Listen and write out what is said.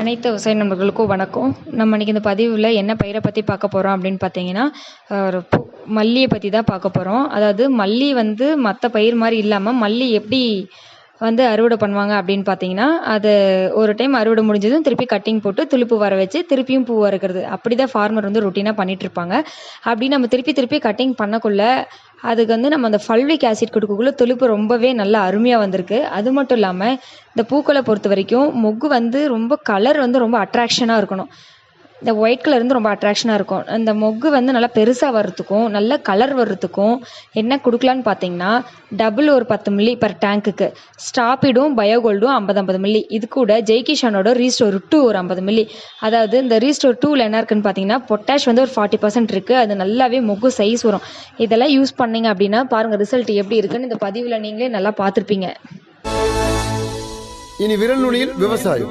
அனைத்து விவசாய நண்பர்களுக்கும் வணக்கம். நம்ம இன்னைக்கு இந்த பதிவில் என்ன பயிரை பற்றி பார்க்க போகிறோம் அப்படின்னு பார்த்தீங்கன்னா ஒரு பூ மல்லியை பற்றி தான் பார்க்க போகிறோம் அதாவது மல்லி வந்து மற்ற பயிர் மாதிரி இல்லாமல் மல்லி எப்படி வந்து அறுவடை பண்ணுவாங்க அப்படின்னு பார்த்தீங்கன்னா அது ஒரு டைம் அறுவடை முடிஞ்சதும் திருப்பி கட்டிங் போட்டு துளுப்பு வர வச்சு திருப்பியும் பூ வறுக்கிறது அப்படி தான் ஃபார்மர் வந்து ரொட்டீனாக பண்ணிகிட்ருப்பாங்க அப்படி நம்ம திருப்பி திருப்பி கட்டிங் பண்ணக்குள்ள அதுக்கு வந்து நம்ம அந்த ஃபல்விக் ஆசிட் கொடுக்கக்குள்ள துளுப்பு ரொம்பவே நல்லா அருமையாக வந்திருக்கு. அது மட்டும் இல்லாமல் இந்த பூக்களை பொறுத்த வரைக்கும் மொக்கு வந்து ரொம்ப கலர் வந்து ரொம்ப அட்ராக்ஷனாக இருக்கணும். இந்த ஒயிட் கலர் வந்து ரொம்ப அட்ராக்ஷனாக இருக்கும். அந்த மொக்கு வந்து நல்லா பெருசாக வர்றதுக்கும் நல்ல கலர் வர்றதுக்கும் என்ன கொடுக்கலான்னு பார்த்தீங்கன்னா டபுள் ஒரு பத்து மில்லி பர் டேங்க்குக்கு ஸ்டாப்பிடும் பயோகோல்டும் ஐம்பது ஐம்பது மில்லி இது கூட ஜெய்கிஷானோட ரீஸ்டோர் டூ ஒரு ஐம்பது மில்லி அதாவது இந்த ரீஸ்டோர் டூவில் என்ன இருக்குன்னு பார்த்தீங்கன்னா பொட்டாஷ் வந்து ஒரு ஃபார்ட்டி பர்சன்ட் இருக்குது அது நல்லாவே மொக்கு சைஸ் வரும். இதெல்லாம் யூஸ் பண்ணீங்க அப்படின்னா பாருங்கள் ரிசல்ட் எப்படி இருக்குன்னு இந்த பதிவில் நீங்களே நல்லா பார்த்துருப்பீங்க இனி விரல் நுனியில் விவசாயம்.